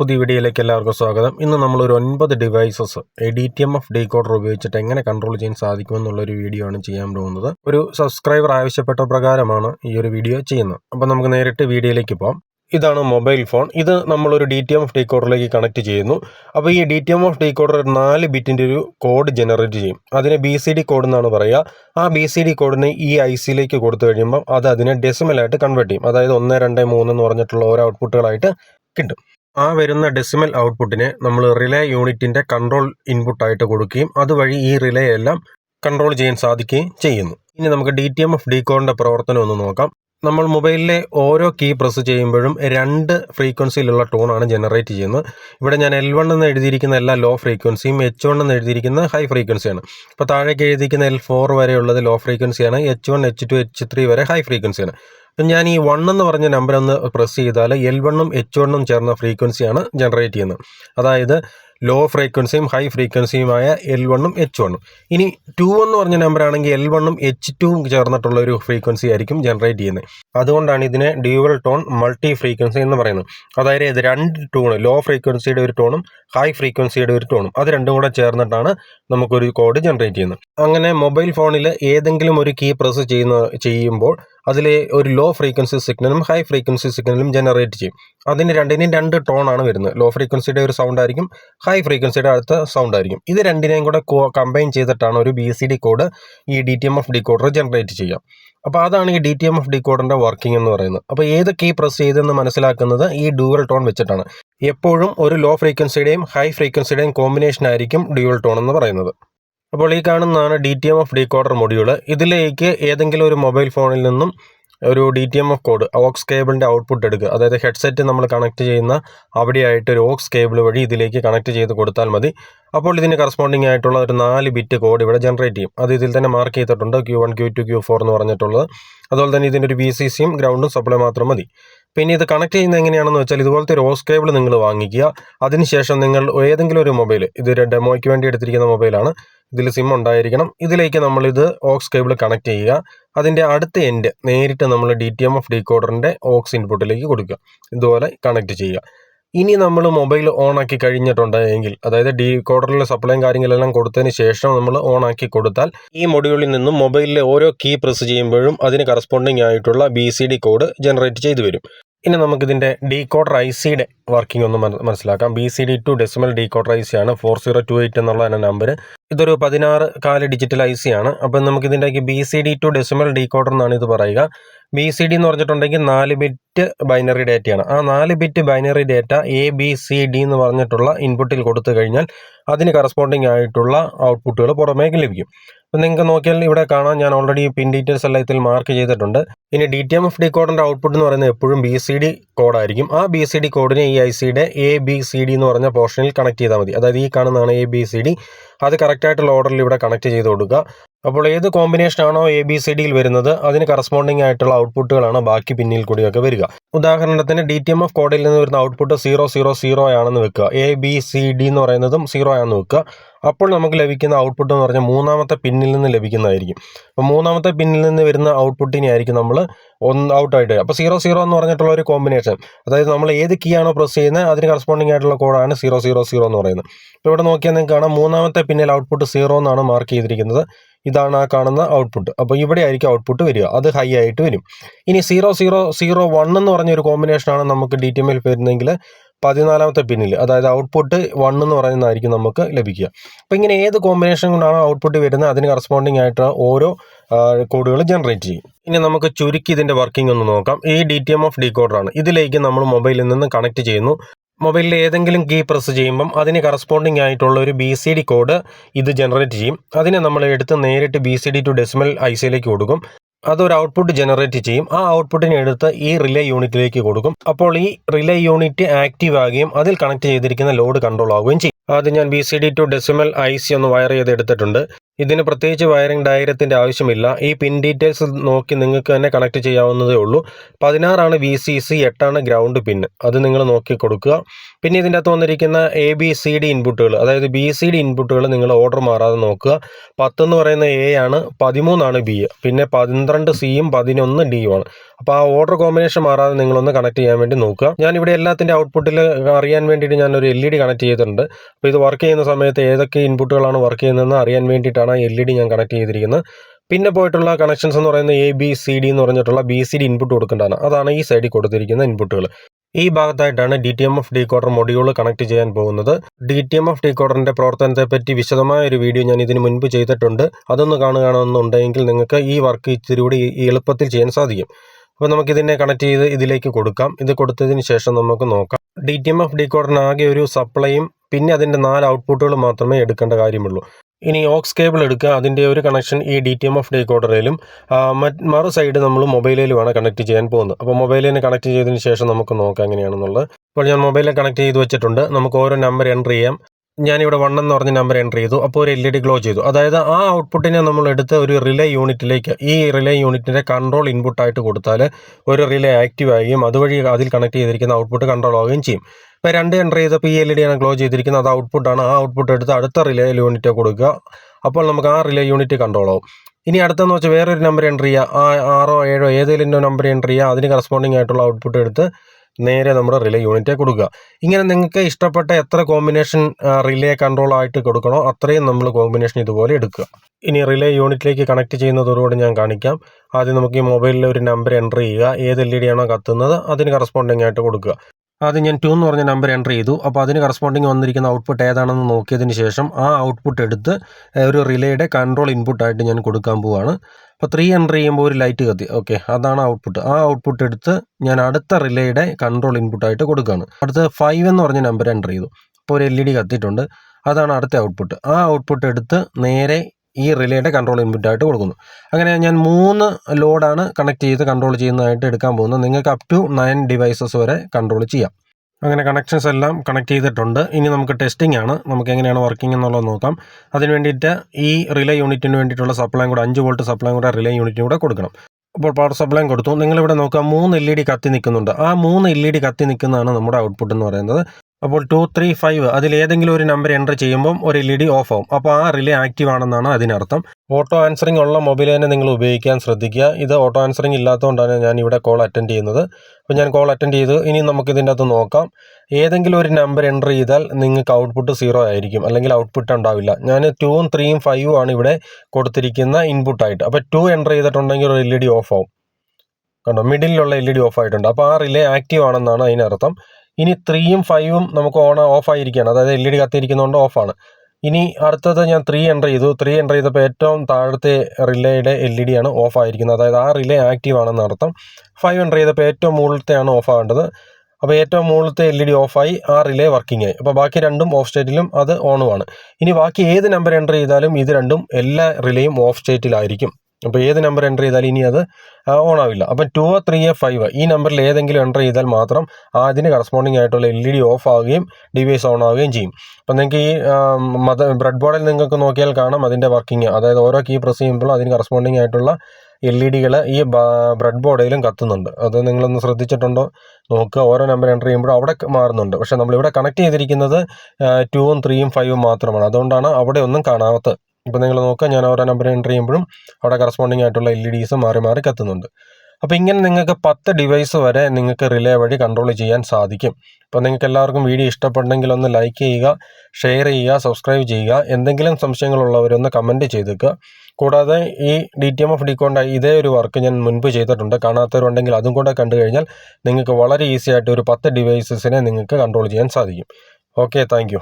പുതിയ വീഡിയോയിലേക്ക് എല്ലാവർക്കും സ്വാഗതം. ഇന്ന് നമ്മൾ ഒരു ഒൻപത് devices D T M F decoder ഉപയോഗിച്ചിട്ട് എങ്ങനെ കൺട്രോൾ ചെയ്യാൻ സാധിക്കുമെന്നുള്ള ഒരു വീഡിയോ ആണ് ചെയ്യാൻ പോകുന്നത്. ഒരു സബ്സ്ക്രൈബർ ആവശ്യപ്പെട്ട പ്രകാരമാണ് ഈ ഒരു വീഡിയോ ചെയ്യുന്നത്. അപ്പോൾ നമുക്ക് നേരിട്ട് വീഡിയോയിലേക്ക് പോകാം. ഇതാണ് മൊബൈൽ ഫോൺ. ഇത് നമ്മളൊരു ഡി ടി എം എഫ് ഡീകോഡറിലേക്ക് കണക്ട് ചെയ്യുന്നു. അപ്പോൾ ഈ D T M F decoder നാല് ബിറ്റിന്റെ ഒരു കോഡ് ജനറേറ്റ് ചെയ്യും. അതിനെ ബി സി ഡി കോഡ് എന്നാണ് പറയുക. ആ ബി സി ഡി കോഡിനെ ഈ ഐ സിയിലേക്ക് കൊടുത്തു കഴിയുമ്പോൾ അത് അതിനെ ഡെസിമലായിട്ട് കൺവേർട്ട് ചെയ്യും. അതായത് ഒന്ന് രണ്ട് മൂന്ന് എന്ന് പറഞ്ഞിട്ടുള്ള ഓരോ ഔട്ട്പുട്ടുകളായിട്ട് കിട്ടും. ആ വരുന്ന ഡെസിമൽ ഔട്ട്പുട്ടിനെ നമ്മൾ റിലേ യൂണിറ്റിന്റെ കൺട്രോൾ ഇൻപുട്ടായിട്ട് കൊടുക്കുകയും അതുവഴി ഈ റിലേ എല്ലാം കൺട്രോൾ ചെയ്യാൻ സാധിക്കുകയും ചെയ്യുന്നു. ഇനി നമുക്ക് ഡി ടി എം എഫ് ഡീകോണിന്റെ പ്രവർത്തനം ഒന്ന് നോക്കാം. നമ്മൾ മൊബൈലിലെ ഓരോ കീ പ്രസ് ചെയ്യുമ്പോഴും രണ്ട് ഫ്രീക്വൻസിയിലുള്ള ടോണാണ് ജനറേറ്റ് ചെയ്യുന്നത്. ഇവിടെ ഞാൻ എൽ വൺ എന്ന് എഴുതിയിരിക്കുന്ന എല്ലാ ലോ ഫ്രീക്വൻസിയും എച്ച് വൺ എന്ന് എഴുതിയിരിക്കുന്ന ഹൈ ഫ്രീക്വൻസിയാണ്. ഇപ്പോൾ താഴേക്ക് എഴുതിയിരിക്കുന്ന എൽ ഫോർ വരെയുള്ളത് low ഫ്രീക്വൻസിയാണ്. H one H two H three വരെ ഹൈ ഫ്രീക്വൻസിയാണ്. അപ്പം ഞാൻ ഈ വൺ എന്ന് പറഞ്ഞ നമ്പർ ഒന്ന് പ്രസ് ചെയ്താൽ എൽ വണ്ണും എച്ച് വണ്ണും ചേർന്ന ഫ്രീക്വൻസിയാണ് ജനറേറ്റ് ചെയ്യുന്നത്. അതായത് ലോ ഫ്രീക്വൻസിയും ഹൈ ഫ്രീക്വൻസിയുമായ എൽ വണ്ണും എച്ച് വണ്ണും ഇനി ടു എന്ന് പറഞ്ഞ നമ്പർ ആണെങ്കിൽ എൽ വണ്ണും എച്ച് ടുവും ചേർന്നിട്ടുള്ള ഒരു ഫ്രീക്വൻസി ആയിരിക്കും ജനറേറ്റ് ചെയ്യുന്നത്. അതുകൊണ്ടാണ് ഇതിനെ ഡ്യൂവൽ ടോൺ മൾട്ടി ഫ്രീക്വൻസി എന്ന് പറയുന്നത്. അതായത് ഇത് രണ്ട് ടൂണ് ലോ ഫ്രീക്വൻസിയുടെ ഒരു ടോണും ഹൈ ഫ്രീക്വൻസിയുടെ ഒരു ടോണും അത് രണ്ടും കൂടെ ചേർന്നിട്ടാണ് നമുക്കൊരു കോഡ് ജനറേറ്റ് ചെയ്യുന്നത്. അങ്ങനെ മൊബൈൽ ഫോണിൽ ഏതെങ്കിലും ഒരു കീ പ്രസ് ചെയ്യുന്ന ചെയ്യുമ്പോൾ അതിലെ ഒരു ലോ ഫ്രീക്വൻസി സിഗ്നലും ഹൈ ഫ്രീക്വൻസി സിഗ്നലും ജനറേറ്റ് ചെയ്യും. അതിന് രണ്ടിനും രണ്ട് ടോണാണ് വരുന്നത്. ലോ ഫ്രീക്വൻസിയുടെ ഒരു സൗണ്ട് ആയിരിക്കും ഹൈ ഫ്രീക്വൻസിയുടെ അടുത്ത സൗണ്ട് ആയിരിക്കും. ഇത് രണ്ടിനെയും കൂടെ കമ്പൈൻ ചെയ്തിട്ടാണ് ഒരു ബി സി ഡി കോഡ് ഈ D T M F decoder generate ചെയ്യുക. അപ്പോൾ അതാണ് ഈ ഡി ടി എം എഫ് ഡീകോഡറിന്റെ വർക്കിംഗ് എന്ന് പറയുന്നത്. അപ്പോൾ ഏത് കീ പ്രസ് ചെയ്തെന്ന് മനസ്സിലാക്കുന്നത് ഈ ഡ്യൂവൽ ടോൺ വെച്ചിട്ടാണ്. എപ്പോഴും ഒരു ലോ ഫ്രീക്വൻസിയുടെയും ഹൈ ഫ്രീക്വൻസിയുടെയും കോമ്പിനേഷൻ ആയിരിക്കും ഡ്യൂവൽ ടോൺ എന്ന് പറയുന്നത്. അപ്പോൾ ഈ കാണുന്നതാണ് D T M F decoder module ഇതിലേക്ക് ഏതെങ്കിലും ഒരു മൊബൈൽ ഫോണിൽ നിന്നും ഒരു D T M F code aux കേബിളിന്റെ output എടുക്കുക. അതായത് ഹെഡ്സെറ്റ് നമ്മൾ കണക്ട് ചെയ്യുന്ന അവിടെയായിട്ട് ഒരു ഓക്സ് കേബിൾ വഴി ഇതിലേക്ക് കണക്ട് ചെയ്ത് കൊടുത്താൽ മതി. അപ്പോൾ ഇതിന് കറസ്പോണ്ടിങ് ആയിട്ടുള്ള ഒരു നാല് ബിറ്റ് കോഡ് ഇവിടെ ജനറേറ്റ് ചെയ്യും. അത് ഇതിൽ തന്നെ മാർക്ക് ചെയ്തിട്ടുണ്ട് Q one Q two Q four എന്ന് പറഞ്ഞിട്ടുള്ളത്. അതുപോലെ തന്നെ ഇതിന്റെ ഒരു വി സി സിയും ഗ്രൗണ്ടും സപ്ലൈ മാത്രം മതി. പിന്നെ ഇത് കണക്ട് ചെയ്യുന്നത് എങ്ങനെയാണെന്ന് വെച്ചാൽ ഇതുപോലത്തെ ഒരു ഓസ് കേബിൾ നിങ്ങൾ വാങ്ങിക്കുക. അതിനുശേഷം നിങ്ങൾ ഏതെങ്കിലും ഒരു മൊബൈൽ ഇതൊരു ഡെമോയ്ക്ക് വേണ്ടി എടുത്തിരിക്കുന്ന മൊബൈലാണ് ഇതിൽ സിം ഉണ്ടായിരിക്കണം. ഇതിലേക്ക് നമ്മൾ ഇത് ഓക്സ് കേബിൾ കണക്ട് ചെയ്യുക. അതിന്റെ അടുത്ത എൻഡ് നേരിട്ട് നമ്മൾ ഡി ടി എം എഫ് ഡീകോഡറിന്റെ ഓക്സ് ഇൻപുട്ടിലേക്ക് കൊടുക്കുക. ഇതുപോലെ കണക്ട് ചെയ്യുക. ഇനി നമ്മൾ മൊബൈൽ ഓൺ ആക്കി കഴിഞ്ഞിട്ടുണ്ടെങ്കിൽ അതായത് ഡി കോഡറിലെ സപ്ലൈയും കാര്യങ്ങളെല്ലാം കൊടുത്തതിന് ശേഷം നമ്മൾ ഓൺ ആക്കി കൊടുത്താൽ ഈ മൊഡ്യൂളിൽ നിന്നും മൊബൈലിലെ ഓരോ കീ പ്രസ് ചെയ്യുമ്പോഴും അതിന് കറസ്പോണ്ടിങ് ആയിട്ടുള്ള B C D code generate ചെയ്തു വരും. ഇനി നമുക്കിതിന്റെ ഡീകോഡർ ഐ സിയുടെ വർക്കിംഗ് ഒന്ന് മനസ്സിലാക്കാം. B C D to decimal decoder I C ആണ്. ഫോർ സീറോ ടു എയ്റ്റ് എന്നുള്ള നമ്പർ ഇതൊരു പതിനാറ് കാൽ ഡിജിറ്റൽ ഐ സി ആണ്. അപ്പം നമുക്കിതിന്റെ B C D to decimal decoder എന്നാണ് ഇത് പറയുക. ബി സി ഡി എന്ന് പറഞ്ഞിട്ടുണ്ടെങ്കിൽ നാല് ബിറ്റ് ബൈനറി ഡേറ്റയാണ്. ആ നാല് bit binary data A B C D എന്ന് പറഞ്ഞിട്ടുള്ള ഇൻപുട്ടിൽ കൊടുത്തു കഴിഞ്ഞാൽ അതിന് കറസ്പോണ്ടിങ് ആയിട്ടുള്ള ഔട്ട്പുട്ടുകൾ പുറമേക്ക് ലഭിക്കും. അപ്പം നിങ്ങൾക്ക് നോക്കിയാൽ ഇവിടെ കാണാം ഞാൻ ഓൾറെഡി പിൻ ഡീറ്റെയിൽസ് എല്ലാം ഇതിൽ മാർക്ക് ചെയ്തിട്ടുണ്ട്. ഇനി ഡി ടി എം എഫ് ഡി കോഡിന്റെ ഔട്ട്പുട്ട് എന്ന് പറയുന്നത് എപ്പോഴും ബി സി ഡി കോഡായിരിക്കും ആ ബി സി ഡി കോഡിനെ ഈ ഐ സിയുടെ എ ബി സി ഡി എന്ന് പറഞ്ഞ പോർഷനിൽ കണക്ട് ചെയ്താൽ മതി. അതായത് ഈ കാണുന്നതാണ് എ ബി സി ഡി അത് കറക്റ്റായിട്ടുള്ള ഓർഡറിൽ ഇവിടെ കണക്ട് ചെയ്ത് കൊടുക്കുക. അപ്പോൾ ഏത് കോമ്പിനേഷൻ ആണോ എ ബി സി ഡിയിൽ വരുന്നത് അതിന് കറസ്പോണ്ടിങ് ആയിട്ടുള്ള ഔട്ട്പുട്ടുകളാണ് ബാക്കി പിന്നിൽ കൂടിയൊക്കെ വരിക. ഉദാഹരണത്തിന് ഡി ടി എം എഫ് കോഡിൽ നിന്ന് വരുന്ന ഔട്ട്പുട്ട് സീറോ സീറോ സീറോ ആണെന്ന് വെക്കുക. എ ബി സി ഡി എന്ന് പറയുന്നതും സീറോ ആണെന്ന് വെക്കുക. അപ്പോൾ നമുക്ക് ലഭിക്കുന്ന ഔട്ട്പുട്ട് എന്ന് പറഞ്ഞാൽ മൂന്നാമത്തെ പിന്നിൽ നിന്ന് ലഭിക്കുന്നതായിരിക്കും. അപ്പോൾ മൂന്നാമത്തെ പിന്നിൽ നിന്ന് വരുന്ന ഔട്ട്പുട്ടിനെ ആയിരിക്കും നമ്മൾ ഒന്ന് ഔട്ടായിട്ട് അപ്പോൾ സീറോ സീറോ എന്ന് പറഞ്ഞിട്ടുള്ള ഒരു കോമ്പിനേഷൻ അതായത് നമ്മൾ ഏത് കീ ആണോ പ്രസ് ചെയ്യുന്നത് അതിന് കറസ്പോണ്ടിങ് ആയിട്ടുള്ള കോഡാണ് സീറോ സീറോ സീറോ എന്ന് പറയുന്നത്. ഇപ്പോൾ ഇവിടെ നോക്കിയാൽ നിങ്ങൾക്ക് കാണാം മൂന്നാമത്തെ പിന്നിൽ ഔട്ട്പുട്ട് സീറോ എന്നാണ് മാർക്ക് ചെയ്തിരിക്കുന്നത്. ഇതാണ് ആ കാണുന്ന ഔട്ട്പുട്ട് അപ്പോൾ ഇവിടെ ആയിരിക്കും ഔട്ട്പുട്ട് വരിക. അത് ഹൈ ആയിട്ട് വരും. ഇനി സീറോ സീറോ സീറോ വൺ എന്ന് പറഞ്ഞ ഒരു കോമ്പിനേഷനാണ് നമുക്ക് ഡി ടി എമ്മിൽ വരുന്നതെങ്കിൽ പതിനാലാമത്തെ പിന്നിൽ അതായത് ഔട്ട്പുട്ട് വൺ എന്ന് പറയുന്നതായിരിക്കും നമുക്ക് ലഭിക്കുക. അപ്പോൾ ഇങ്ങനെ ഏത് കോമ്പിനേഷൻ കൊണ്ടാണ് ഔട്ട്പുട്ട് വരുന്നത് അതിന് കറസ്പോണ്ടിങ് ആയിട്ട് ഓരോ കോഡുകൾ ജനറേറ്റ് ചെയ്യും. ഇനി നമുക്ക് ചുരുക്കി ഇതിന്റെ വർക്കിംഗ് ഒന്ന് നോക്കാം. ഈ ഡി ടി എം എഫ് ഡീകോഡറാണ് ഇതിലേക്ക് നമ്മൾ മൊബൈലിൽ നിന്ന് കണക്ട് ചെയ്യുന്നു. മൊബൈലിൽ ഏതെങ്കിലും കീ പ്രസ് ചെയ്യുമ്പം അതിന് കറസ്പോണ്ടിങ് ആയിട്ടുള്ള ഒരു ബി സി ഡി കോഡ് ഇത് ജനറേറ്റ് ചെയ്യും. അതിനെ നമ്മൾ എടുത്ത് നേരിട്ട് B C D to decimal I സിയിലേക്ക് കൊടുക്കും. അതൊരു ഔട്ട്പുട്ട് ജനറേറ്റ് ചെയ്യും. ആ ഔട്ട്പുട്ടിനെ എടുത്ത് ഈ റിലേ യൂണിറ്റിലേക്ക് കൊടുക്കും. അപ്പോൾ ഈ റിലേ യൂണിറ്റ് ആക്റ്റീവ് ആകുകയും അതിൽ കണക്ട് ചെയ്തിരിക്കുന്ന ലോഡ് കൺട്രോൾ ആവുകയും ചെയ്യും. ആദ്യം ഞാൻ B C D to decimal I C ഒന്ന് വയർ ചെയ്ത് എടുത്തിട്ടുണ്ട്. ഇതിന് പ്രത്യേകിച്ച് വയറിംഗ് ഡയഗ്രത്തിന്റെ ആവശ്യമില്ല. ഈ പിൻ ഡീറ്റെയിൽസ് നോക്കി നിങ്ങൾക്ക് തന്നെ കണക്ട് ചെയ്യാവുന്നതേ ഉള്ളൂ. പതിനാറാണ് വി സി സി എട്ടാണ് ഗ്രൗണ്ട് പിൻ. അത് നിങ്ങൾ നോക്കി കൊടുക്കുക. പിന്നെ ഇതിന്റെ അകത്ത് വന്നിരിക്കുന്ന എ ബി സി ഡി ഇൻപുട്ടുകൾ. അതായത് ബി സി ഡി ഇൻപുട്ടുകൾ നിങ്ങൾ ഓർഡർ മാറാതെ നോക്കുക. പത്തെന്ന് പറയുന്ന എ ആണ് പതിമൂന്നാണ് ബി പിന്നെ പന്ത്രണ്ട് സിയും പതിനൊന്ന് ആണ്. അപ്പോൾ ആ ഓർഡർ കോമ്പിനേഷൻ മാറാതെ നിങ്ങളൊന്ന് കണക്ട് ചെയ്യാൻ വേണ്ടി നോക്കുക. ഞാൻ ഇവിടെ എല്ലാത്തിന്റെ ഔട്ട്പുട്ടിൽ അറിയാൻ വേണ്ടിയിട്ട് ഞാനൊരു എൽ ഇ ഡി കണക്ട് ചെയ്തിട്ടുണ്ട്. അപ്പോൾ ഇത് വർക്ക് ചെയ്യുന്ന സമയത്ത് ഏതൊക്കെ ഇൻപുട്ടുകളാണ് വർക്ക് ചെയ്യുന്നതെന്ന് അറിയാൻ വേണ്ടിയിട്ടാണ് എൽ ഇ ഡി ഞാൻ കണക്ട് ചെയ്തിരിക്കുന്നത്. പിന്നെ പോയിട്ടുള്ള കണക്ഷൻസ് എന്ന് പറയുന്നത് എ ബി സി ഡി എന്ന് പറഞ്ഞിട്ടുള്ള ബി സി ഡി ഇൻപുട്ട് കൊടുക്കേണ്ടതാണ്. അതാണ് ഈ സൈഡിൽ കൊടുത്തിരിക്കുന്ന ഇൻപുട്ടുകൾ ഈ ഭാഗത്തായിട്ടാണ് D T M F decoder module connect ചെയ്യാൻ പോകുന്നത്. ഡി ടി എം എഫ് ഡീകോഡറിന്റെ പ്രവർത്തനത്തെ പറ്റി വിശദമായ ഒരു വീഡിയോ ഞാൻ ഇതിന് മുൻപ് ചെയ്തിട്ടുണ്ട്. അതൊന്ന് കാണുകയാണെന്നുണ്ടെങ്കിൽ നിങ്ങൾക്ക് ഈ വർക്ക് ഇച്ചിരി കൂടി എളുപ്പത്തിൽ ചെയ്യാൻ സാധിക്കും. അപ്പോൾ നമുക്ക് ഇതിനെ കണക്ട് ചെയ്ത് ഇതിലേക്ക് കൊടുക്കാം. ഇത് കൊടുത്തതിന് ശേഷം നമുക്ക് നോക്കാം. ഡി ടി എം എഫ് ഡീകോഡറിന് ആകെ ഒരു സപ്ലൈയും പിന്നെ അതിന്റെ നാല് ഔട്ട്പുട്ടുകൾ മാത്രമേ എടുക്കേണ്ട കാര്യമുള്ളൂ. ഇനി ഓക്സ് കേബിൾ എടുക്കുക. അതിന്റെ ഒരു കണക്ഷൻ ഈ ഡി ടി എം എഫ് ഡീകോഡറിലും മറു സൈഡ് നമ്മൾ മൊബൈലിലുമാണ് കണക്ട് ചെയ്യാൻ പോകുന്നത്. അപ്പോൾ മൊബൈലിന് കണക്ട് ചെയ്തതിന് ശേഷം നമുക്ക് നോക്കാം എങ്ങനെയാണെന്നുള്ളത്. അപ്പോൾ ഞാൻ മൊബൈലിൽ കണക്ട് ചെയ്ത് വെച്ചിട്ടുണ്ട്. നമുക്ക് ഓരോ നമ്പർ എന്റർ ചെയ്യാം. ഞാനിവിടെ വൺ എന്ന് പറഞ്ഞ നമ്പർ എന്റർ ചെയ്തു. അപ്പോൾ ഒരു എൽ ഇ ഡി ഗ്ലോ ചെയ്തു. അതായത് ആ ഔട്ട്പുട്ടിനെ നമ്മൾ എടുത്ത് ഒരു റിലേ യൂണിറ്റിലേക്ക് ഈ റിലേ യൂണിറ്റിന്റെ കൺട്രോൾ ഇൻപുട്ടായിട്ട് കൊടുത്താൽ ഒരു റിലേ ആക്റ്റീവ് ആകുകയും അതുവഴി അതിൽ കണക്ട് ചെയ്തിരിക്കുന്ന ഔട്ട്പുട്ട് കൺട്രോൾ ആവുകയും ചെയ്യും. ഇപ്പോൾ രണ്ട് എന്റർ ചെയ്ത പി എൽ ഇ ഡി ആണ് ഗ്ലോ ചെയ്തിരിക്കുന്നത്. അത് ഔട്ട്പുട്ടാണ് ആ ഔട്ട്പുട്ട് എടുത്ത് അടുത്ത റിലേ യൂണിറ്റ് കൊടുക്കുക. അപ്പോൾ നമുക്ക് ആ റിലേ യൂണിറ്റ് ആവും. ഇനി അടുത്തെന്ന് വെച്ചാൽ വേറൊരു നമ്പർ എന്റർ ചെയ്യുക ആ ആറോ ഏഴോ ഏതെങ്കിലും നമ്പർ എന്റർ ചെയ്യുക അതിന് കറസ്പോണ്ടിങ് ആയിട്ടുള്ള ഔട്ട്പുട്ട് എടുത്ത് നേരെ നമ്മുടെ റിലേ യൂണിറ്റ് കൊടുക്കുക. ഇങ്ങനെ നിങ്ങൾക്ക് ഇഷ്ടപ്പെട്ട എത്ര കോമ്പിനേഷൻ റിലേ കൺട്രോൾ ആയിട്ട് കൊടുക്കണോ അത്രയും നമ്മൾ കോമ്പിനേഷൻ ഇതുപോലെ എടുക്കുക. ഇനി റിലേ യൂണിറ്റിലേക്ക് കണക്ട് ചെയ്യുന്നതോടുകൂടി ഞാൻ കാണിക്കാം. ആദ്യം നമുക്ക് ഈ മൊബൈലിൽ ഒരു നമ്പർ എന്റർ ചെയ്യുക. ഏത് എൽ ഇ ഡി ആണോ കത്തുന്നത് അതിന് കറസ്പോണ്ടിങ് ആയിട്ട് കൊടുക്കുക. ആദ്യം ഞാൻ ടു എന്ന് പറഞ്ഞ നമ്പർ എന്റർ ചെയ്തു. അപ്പോൾ അതിന് കറസ്പോണ്ടിങ് വന്നിരിക്കുന്ന ഔട്ട്പുട്ട് ഏതാണെന്ന് നോക്കിയതിന് ശേഷം ആ ഔട്ട്പുട്ട് എടുത്ത് ഒരു റിലേയുടെ കൺട്രോൾ ഇൻപുട്ടായിട്ട് ഞാൻ കൊടുക്കാൻ പോവുകയാണ് അപ്പോൾ ത്രീ എന്റർ ചെയ്യുമ്പോൾ ഒരു ലൈറ്റ് കത്തി. ഓക്കെ അതാണ് ഔട്ട്പുട്ട് ആ ഔട്ട്പുട്ട് എടുത്ത് ഞാൻ അടുത്ത റിലേയുടെ കൺട്രോൾ ഇൻപുട്ടായിട്ട് കൊടുക്കുകയാണ് അടുത്ത ഫൈവ് എന്ന് പറഞ്ഞ നമ്പർ എന്റർ ചെയ്തു. അപ്പോൾ ഒരു എൽ ഇ ഡി കത്തിയിട്ടുണ്ട്. അതാണ് അടുത്ത ഔട്ട്പുട്ട് ആ ഔട്ട്പുട്ട് എടുത്ത് നേരെ ഈ റിലേയുടെ കൺട്രോൾ ഇൻപുട്ടായിട്ട് കൊടുക്കുന്നു. അങ്ങനെ ഞാൻ മൂന്ന് ലോഡാണ് കണക്ട് ചെയ്ത് കൺട്രോൾ ചെയ്യുന്നതായിട്ട് എടുക്കാൻ പോകുന്നത്. നിങ്ങൾക്ക് അപ് ടു നയൻ ഡിവൈസസ് വരെ കൺട്രോൾ ചെയ്യാം. അങ്ങനെ കണക്ഷൻസ് എല്ലാം കണക്ട് ചെയ്തിട്ടുണ്ട്. ഇനി നമുക്ക് ടെസ്റ്റിംഗ് ആണ്. നമുക്ക് എങ്ങനെയാണ് വർക്കിംഗ് എന്നുള്ളത് നോക്കാം. അതിന് വേണ്ടിയിട്ട് ഈ റിലേ യൂണിറ്റിന് വേണ്ടിയിട്ടുള്ള സപ്ലൈയും കൂടെ അഞ്ച് വോൾട്ട് സപ്ലൈയും കൂടെ റിലേ യൂണിറ്റിന് കൂടെ കൊടുക്കണം. അപ്പോൾ പവർ സപ്ലൈ കൊടുത്തു. നിങ്ങളിവിടെ നോക്കുക മൂന്ന് എൽ ഇ ഡി കത്തി നിൽക്കുന്നുണ്ട്. ആ മൂന്ന് എൽ ഇ ഡി കത്തി നിൽക്കുന്നതാണ് നമ്മുടെ ഔട്ട്പുട്ട് എന്ന് പറയുന്നത്. അപ്പോൾ ടു ത്രീ ഫൈവ് അതിൽ ഏതെങ്കിലും ഒരു നമ്പർ എന്റർ ചെയ്യുമ്പോൾ ഒരു എൽ ഇ ഡി ഓഫ് ആവും. അപ്പോൾ ആ റിലേ ആക്റ്റീവ് ആണെന്നാണ് അതിനർത്ഥം. ഓട്ടോ ആൻസറിംഗ് ഉള്ള മൊബൈൽ തന്നെ നിങ്ങൾ ഉപയോഗിക്കാൻ ശ്രദ്ധിക്കുക. ഇത് ഓട്ടോ ആൻസറിംഗ് ഇല്ലാത്തതുകൊണ്ടാണ് ഞാൻ ഇവിടെ കോൾ അറ്റൻഡ് ചെയ്യുന്നത്. അപ്പോൾ ഞാൻ കോൾ അറ്റൻഡ് ചെയ്ത് ഇനി നമുക്ക് ഇതിന്റെ അകത്ത് നോക്കാം. ഏതെങ്കിലും ഒരു നമ്പർ എന്റർ ചെയ്താൽ നിങ്ങൾക്ക് ഔട്ട്പുട്ട് സീറോ ആയിരിക്കും. അല്ലെങ്കിൽ ഔട്ട്പുട്ട് ഉണ്ടാവില്ല. ഞാൻ ടൂവും ത്രീയും ഫൈവും ആണ് ഇവിടെ കൊടുത്തിരിക്കുന്ന ഇൻപുട്ടായിട്ട് അപ്പോൾ ടു എന്റർ ചെയ്തിട്ടുണ്ടെങ്കിൽ ഒരു എൽ ഇ ഡി ഓഫ് ആവും. കണ്ടോ? മിഡിലുള്ള എൽ ഇ ഡി ഓഫ് ആയിട്ടുണ്ട്. അപ്പോൾ ആ റിലേ ആക്റ്റീവ് ആണെന്നാണ് അതിനർത്ഥം. ഇനി ത്രീയും ഫൈവും നമുക്ക് ഓൺ ഓഫ് ആയിരിക്കുകയാണ്. അതായത് എൽ ഇ ഡി കത്തിയിരിക്കുന്നതുകൊണ്ട് ഓഫാണ് ഇനി അടുത്തത് ഞാൻ ത്രീ എന്റർ ചെയ്തു. ത്രീ എന്റർ ചെയ്തപ്പോൾ ഏറ്റവും താഴത്തെ റിലേയുടെ എൽ ഇ ഡി ആണ് ഓഫ് ആയിരിക്കുന്നത്. അതായത് ആ റിലേ ആക്റ്റീവ് ആണെന്ന് അർത്ഥം. ഫൈവ് എന്റർ ചെയ്തപ്പോൾ ഏറ്റവും മുകളിലത്തെയാണ് ഓഫ് ആകേണ്ടത് അപ്പോൾ ഏറ്റവും മുകളിലത്തെ എൽ ഇ ഡി ഓഫായി ആ റിലേ വർക്കിംഗ് ആയി. അപ്പോൾ ബാക്കി രണ്ടും ഓഫ് സ്റ്റേറ്റിലും അത് ഓണുമാണ് ഇനി ബാക്കി ഏത് നമ്പർ എന്റർ ചെയ്താലും ഇത് രണ്ടും എല്ലാ റിലേയും ഓഫ് സ്റ്റേറ്റിലായിരിക്കും അപ്പോൾ ഏത് നമ്പർ എന്റർ ചെയ്താൽ ഇനി അത് ഓൺ ആവില്ല. അപ്പം ടു ത്രീ ഫൈവ് ഈ നമ്പറിൽ ഏതെങ്കിലും എന്റർ ചെയ്താൽ മാത്രം അതിന് കറസ്പോണ്ടിങ് ആയിട്ടുള്ള എൽ ഇ ഡി ഓഫ് ആവുകയും ഡിവൈസ് ഓൺ ആവുകയും ചെയ്യും. അപ്പം നിങ്ങൾക്ക് ഈ മത ബ്രെഡ് ബോർഡിൽ നിങ്ങൾക്ക് നോക്കിയാൽ കാണാം അതിന്റെ വർക്കിംഗ് അതായത് ഓരോ കീ പ്രസ് ചെയ്യുമ്പോഴും അതിന് കറസ്പോണ്ടിങ് ആയിട്ടുള്ള എൽ ഇ ഡികൾ ഈ ബ്രെഡ് ബോർഡിലും കത്തുന്നുണ്ട്. അത് നിങ്ങളൊന്ന് ശ്രദ്ധിച്ചിട്ടുണ്ടോ? നോക്കുക. ഓരോ നമ്പർ എന്റർ ചെയ്യുമ്പോഴും അവിടെ മാറുന്നുണ്ട്. പക്ഷേ നമ്മളിവിടെ കണക്ട് ചെയ്തിരിക്കുന്നത് ടൂവും ത്രീയും ഫൈവും മാത്രമാണ്. അതുകൊണ്ടാണ് അവിടെ ഒന്നും കാണാത്തത് ഇപ്പോൾ നിങ്ങൾ നോക്കുക ഞാൻ ഓരോ നമ്പർ എന്റർ ചെയ്യുമ്പോഴും അവിടെ കറസ്പോണ്ടിങ് ആയിട്ടുള്ള എൽ ഇ ഡീസ് മാറി മാറി കത്തുന്നുണ്ട്. അപ്പോൾ ഇങ്ങനെ നിങ്ങൾക്ക് പത്ത് ഡിവൈസ് വരെ നിങ്ങൾക്ക് റിലേ വഴി കൺട്രോൾ ചെയ്യാൻ സാധിക്കും. അപ്പോൾ നിങ്ങൾക്ക് എല്ലാവർക്കും വീഡിയോ ഇഷ്ടപ്പെട്ടെങ്കിൽ ഒന്ന് ലൈക്ക് ചെയ്യുക ഷെയർ ചെയ്യുക സബ്സ്ക്രൈബ് ചെയ്യുക എന്തെങ്കിലും സംശയങ്ങളുള്ളവരൊന്ന് കമന്റ് ചെയ്തേക്കുക. കൂടാതെ ഈ ഡി ടി എം എഫ് ഡിക്കോണ്ട ഇതേ ഒരു വർക്ക് ഞാൻ മുൻപ് ചെയ്തിട്ടുണ്ട്. കാണാത്തവരുണ്ടെങ്കിൽ അതും കൂടെ കണ്ടു കഴിഞ്ഞാൽ നിങ്ങൾക്ക് വളരെ ഈസി ആയിട്ട് ഒരു പത്ത് ഡിവൈസസിനെ നിങ്ങൾക്ക് കൺട്രോൾ ചെയ്യാൻ സാധിക്കും. Okay thank